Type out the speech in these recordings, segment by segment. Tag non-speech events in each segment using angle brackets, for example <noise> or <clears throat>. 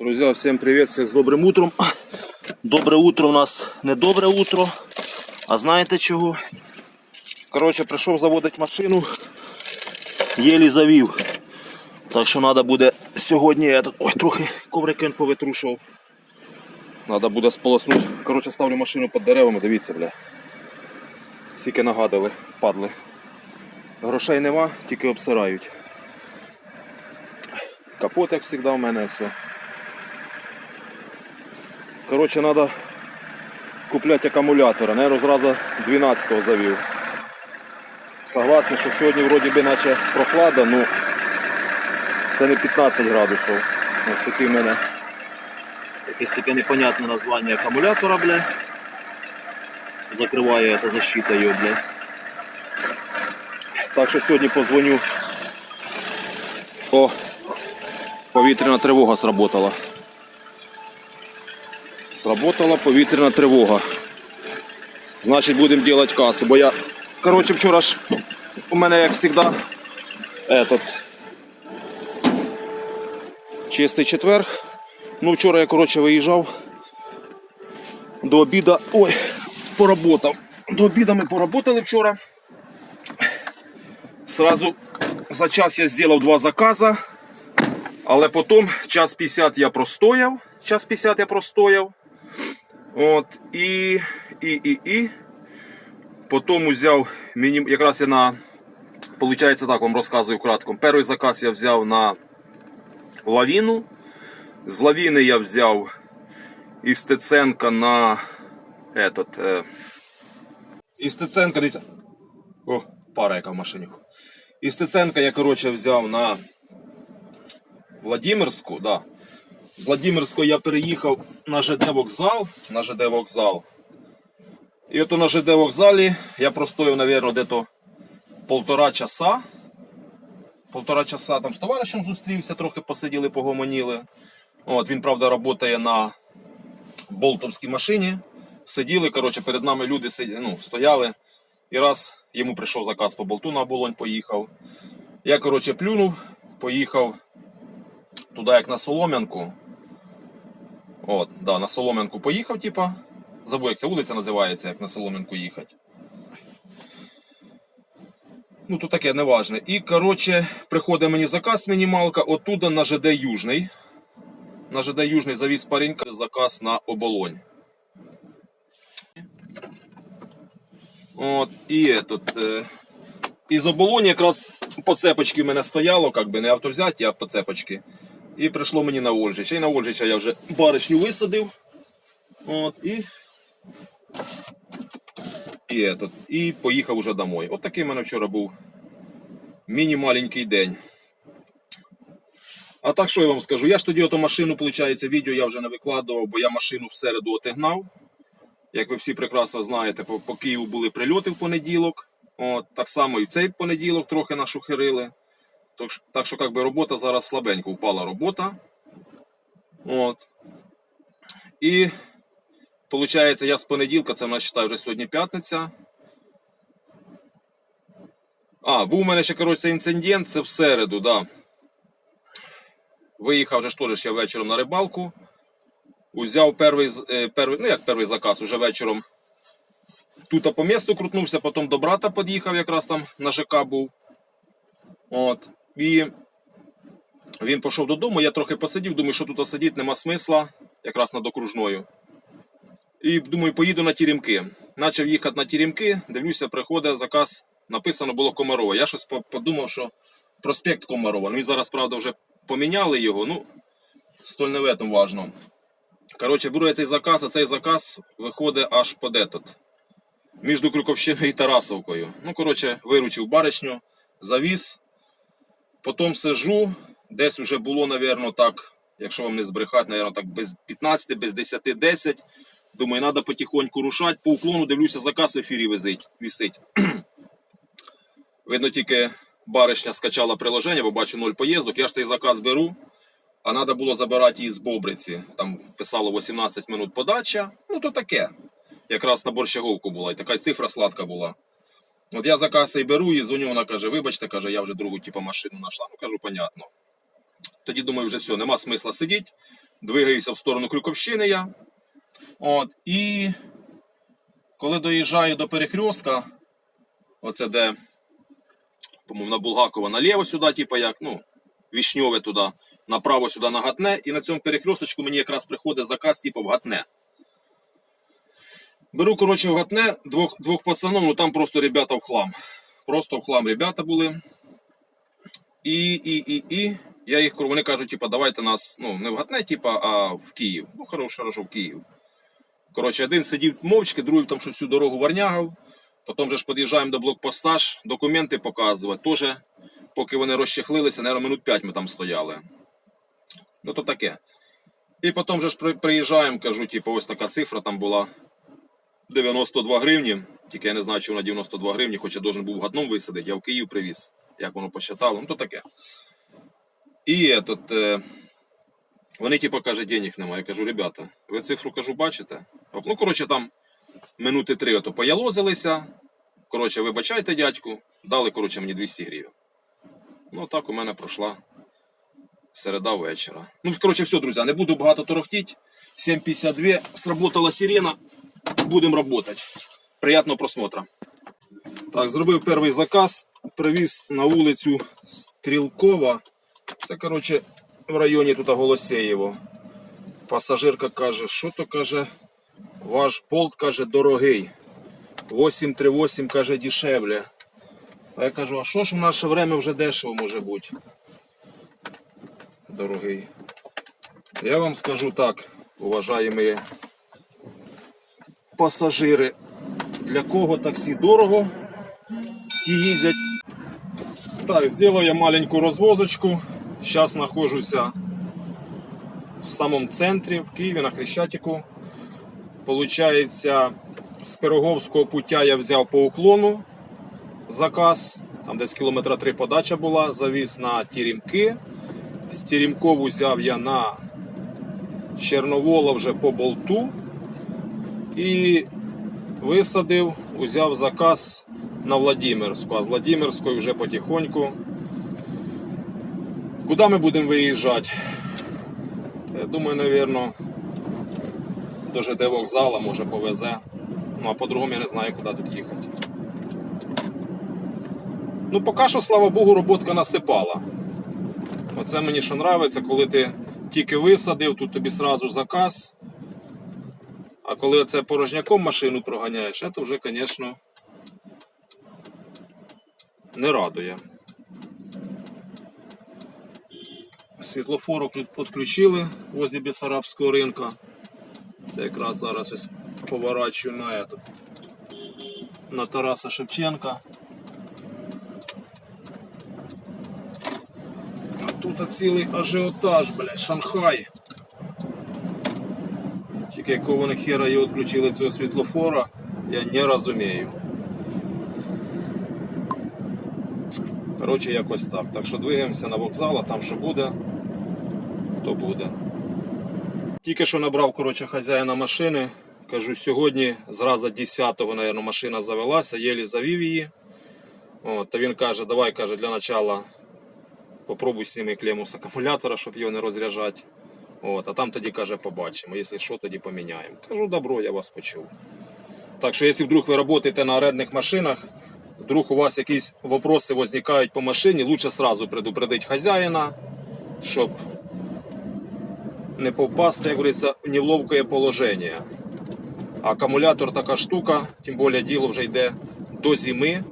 Друзья, всем привет, всех с добрым утром. Добре утро у нас не добре утро. А знаєте чого? Коротше, прийшов заводити машину, єлі завів. Так що треба буде сьогодні. этот- Ой, трохи коврикен повитрушував. Треба буде сполоснути. Коротше, ставлю машину під деревами, дивіться, бля. Скільки нагадали, падли. Грошей нема, тільки обсирають. Капот, як завжди, у мене все. Коротше, треба купляти акумулятора. Наверно, зразу 12-го завів. Согласен, що сьогодні вроді би наче прохлада, ну це не 15 градусів. Ось такий в мене якесь таке непонятне названня акумулятора, бля. Закриває ця защита його, бля. Так що сьогодні позвоню. О, повітряна тривога сработала. Сработала повітряна тривога. Значить будемо робити касу, бо я. Коротше, вчора ж у мене, як завжди, этот, чистий четверг. Ну, вчора я коротше виїжджав до обіда. Ой, поработав. До обіда ми поработали вчора. Сразу за час я зробив два закази. Але потім час 50 я простояв. Час 50 я простояв. От, і, і, і, і. Потім взяв мінім... якраз я на. Получається так, вам розказую кратко. Перший заказ я взяв на лавіну. З лавіни я взяв із Теценка на этот, е... із Теценка, дивіться. О, пара яка в машині. Із Теценка я, коротше, взяв на Владимирську, да. З Владимирської я переїхав на ЖД вокзал. На ЖД вокзал. І от на ЖД вокзалі я простояв, мабуть, дето полтора часа. Полтора часа там з товаришем зустрівся, трохи посиділи, погомоніли. От, він, правда, працює на болтовській машині. Сиділи, коротше, перед нами люди сиділи, ну, стояли. І раз йому прийшов заказ по болту на оболонь, поїхав. Я, коротше, плюнув, поїхав туди, як на Солом'янку. От, да, на Солом'янку поїхав, типа. Забув, як ця вулиця називається, як на Солом'янку їхати. Ну, тут таке неважне. І, коротше, приходить мені заказ мінімалка, оттуда на ЖД Южний. На ЖД Южний завіз паренька заказ на оболонь. От, і этот, е, із оболоні якраз по цепочці в мене стояло, як би не автовзяття, а по цепочці. І прийшло мені на Ольжича. І на Ольжича я вже баришню висадив. От, і, і, этот, і поїхав уже домой. От такий в мене вчора був міні-маленький день. А так що я вам скажу? Я ж тоді ото машину, виходить, відео я вже не викладував, бо я машину в середу отигнав. Як ви всі прекрасно знаєте, по, по Києву були прильоти в понеділок. От, так само і в цей понеділок трохи нашухерили. Так, що- як би, робота зараз слабенько впала робота. От. І виходить, я з понеділка, це в нас вважаю, вже сьогодні п'ятниця. А, був у мене ще коротше, інцидент, це в середу, да. Виїхав вже ж теж ще вечором на рибалку. Узяв перший, е, перший, ну як перший заказ, уже вечором. Тут по місту крутнувся, потім до брата під'їхав, якраз там на ЖК був. От. І він пішов додому, я трохи посидів, думаю, що тут сидіти нема смисла, якраз над окружною. І думаю, поїду на тірімки. Начав їхати на тірімки, дивлюся, приходить заказ, написано було Комарова. Я щось подумав, що проспект Комарова. Ну, Він зараз, правда, вже поміняли його, ну, столь не в этом важно. Коротше, беру я цей заказ, а цей заказ виходить аж под этот. Між Крюковщиною і Тарасовкою. Ну, коротше, виручив баришню, завіз. Потім сижу, десь вже було, напевно, так, якщо вам не збрехати, напевно, так без 15, без 10, 10. Думаю, треба потихоньку рушати. По уклону дивлюся, заказ в ефірі висить. <clears throat> Видно, тільки баришня скачала приложення, бо бачу ноль поїздок. Я ж цей заказ беру, а треба було забирати її з Бобриці. Там писало 18 минут подача. Ну, то таке. Якраз на борщаговку була, і така цифра сладка була. От я заказ і беру і дзвоню, вона каже, вибачте, каже, я вже другу типу, машину знайшла. Ну кажу, понятно. Тоді думаю, вже все, нема смисла сидіти. двигаюся в сторону Крюковщини я. От, і коли доїжджаю до перехрестка, оце де, по-моєму, на Булгакова наліво сюди, типу як, ну, Вішньове туди, направо сюди на Гатне, і на цьому перехресточку мені якраз приходить заказ, типу, в Гатне. Беру, коротше, в Гатне двох, двох пацанов, ну там просто ребята в хлам. Просто в хлам ребята були. І, і, і, і. Я їх вони кажуть, типа, давайте нас, ну, не в Гатне, типа, а в Київ. Ну, хорошо, хорошо, в Київ. Коротше, один сидів мовчки, другий там що всю дорогу варнягав. Потім же ж під'їжджаємо до блокпоста, документи показувати. Тоже, поки вони розчехлилися, наверное, минут 5 ми там стояли. Ну то таке. І потім же ж приїжджаємо, кажу, типу, ось така цифра там була 92 гривні. Тільки я не знаю, чи вона 92 гривні, хоча должен був в Гатном висадити, я в Київ привіз, як воно посчитало, ну то таке. І этот, е, вони типу кажуть, денег немає. Я кажу, ребята, ви цифру кажу, бачите? Ну, коротше, там минути три ото поялозилися. Коротше, вибачайте, дядьку, дали, коротше, мені 200 гривень. Ну, так у мене пройшла середа вечора. Ну, коротше, все, друзі, не буду багато торохтіть. 7.52, сработала сирена. Будемо працювати. Приятного просмотра. Так, зробив перший заказ, привіз на вулицю Стрілкова. Це, коротше, в районі тут Голосєєво. Пасажирка каже, що то каже, ваш болт каже дорогий. 838 каже дешевле. А я кажу, а що ж в наше время вже дешево може бути? Дорогий. Я вам скажу так, уважаємо пасажири, для кого таксі дорого, ті їздять. Так, зробив я маленьку розвозочку. Зараз знаходжуся в самому центрі, в Києві, на Хрещатику. Получається, з Пироговського путя я взяв по уклону заказ. Там десь кілометра три подача була, завіз на Тірімки. З Тірімкову взяв я на Черновола вже по болту. І висадив, узяв заказ на Владимирську, а з Владимирської вже потихоньку. Куди ми будемо виїжджати? Я думаю, напевно, до ЖД вокзала може повезе. Ну а по-другому я не знаю, куди тут їхати. Ну, поки що, слава Богу, роботка насипала. Оце мені що подобається, коли ти тільки висадив, тут тобі сразу заказ. А коли оце порожняком машину проганяєш, це вже, звісно, не радує. Світлофору тут підключили возле Бесарабського ринка. Це якраз зараз ось поворачую на, этот, на Тараса Шевченка. А тут цілий ажіотаж, блядь, Шанхай. Тільки якого вони хера його відключили цього світлофора, я не розумію. Коротше, якось так. Так що двигаємося на вокзал, а там що буде, то буде. Тільки що набрав коротше, хазяїна машини. Кажу, сьогодні зразу 10-го, мабуть, машина завелася, єлі завів її. От, то він каже, давай каже, для начала попробуй зніми клему з акумулятора, щоб його не розряджати. От, а там тоді каже, побачимо. Якщо що, тоді поміняємо. Кажу, добро, я вас почув. Так що, якщо вдруг ви працюєте на арендних машинах, вдруг у вас якісь вопроси возникають по машині, лучше сразу предупредить хазяїна, щоб не попасти, як говориться, в неловкое положення. Акумулятор така штука, тим більше діло вже йде до зими.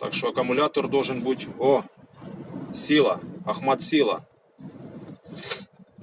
Так що акумулятор должен бути. О, сила, Ахмат сила.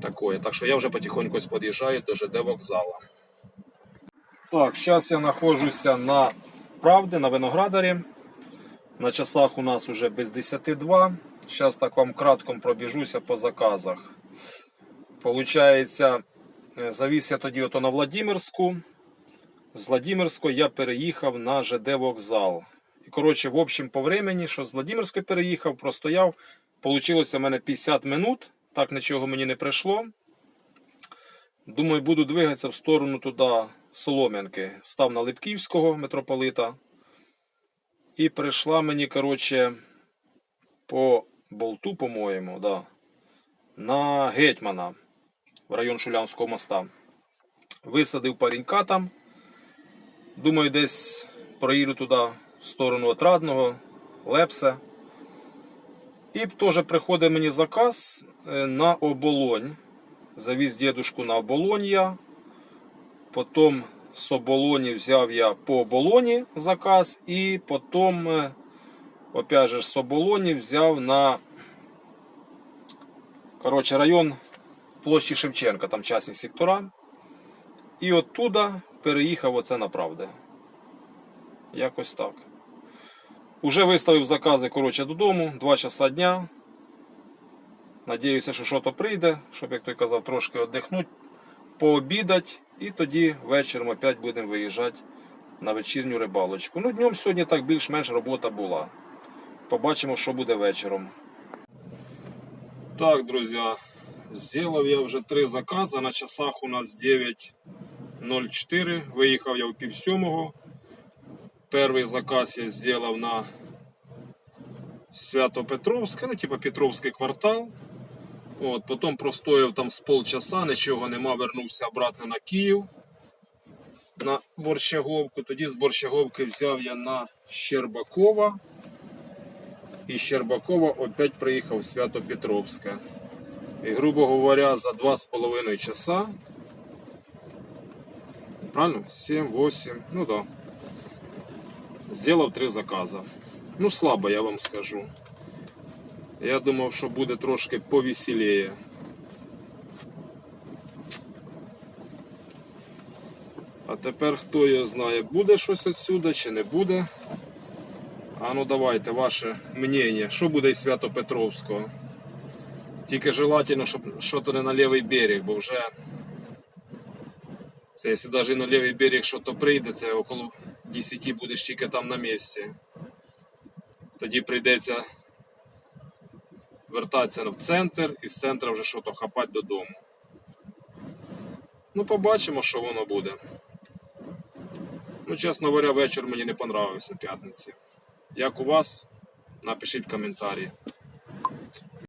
Такое. Так що я вже потихоньку під'їжджаю до ЖД вокзала. Так, зараз я знаходжуся на правди, на виноградарі. На часах у нас уже без 10.2. Зараз так вам кратком пробіжуся по заказах. Получається, е, завіз я тоді ото на Владимирську. З Владимирської я переїхав на ЖД вокзал. І коротше, в общем, по времени, що з Владимирської переїхав, простояв. Получилося в мене 50 минут. Так нічого мені не прийшло. Думаю, буду двигатися в сторону туди Солом'янки. Став на Липківського митрополита. І прийшла мені, коротше, по болту, по-моєму, да, на гетьмана. в район Шулянського моста. Висадив паренька там. Думаю, десь проїду туди в сторону Отрадного, Лепсе. І теж приходить мені заказ е, на оболонь. Завіз дідушку на оболонь я. Потім з оболоні взяв я по оболоні заказ. І потім, е, опять же, з оболоні взяв на коротше, район площі Шевченка, там частні сектора. І оттуда переїхав оце на правде. Якось так. Уже виставив закази коротше, додому, 2 часа дня. Надіюся, що щось прийде, щоб, як той казав, трошки віддихнути, пообідати, і тоді вечором опять будемо виїжджати на вечірню рибалочку. Ну, днем сьогодні так більш-менш робота була. Побачимо, що буде вечором. Так, друзі, зробив я вже три закази. На часах у нас 9.04. Виїхав я в пів. Перший заказ я зробив на Свято-Петровське, ну, типа Петровський квартал. От, потім простояв там з полчаса, нічого нема, вернувся обратно на Київ на Борщаговку. Тоді з Борщаговки взяв я на Щербакова. І з Щербакова опять приїхав в Свято-Петровське. І, грубо говоря, за 2,5 часа. Правильно? 7-8, ну да. Сделав три заказа. Ну, слабо, я вам скажу. Я думав, що буде трошки повеселіє. А тепер хто його знає, буде щось отсюда чи не буде. А ну давайте ваше мнення, що буде із Свято-Петровського. Тільки желательно, щоб що то не на лівий берег, бо вже це якщо навіть на лівий берег що то прийде, це около 10 будеш тільки там на місці. Тоді прийдеться вертатися в центр і з центра вже що то хапати додому. Ну, побачимо, що воно буде. Ну, чесно говоря, вечір мені не понравився п'ятниці. Як у вас? Напишіть коментарі.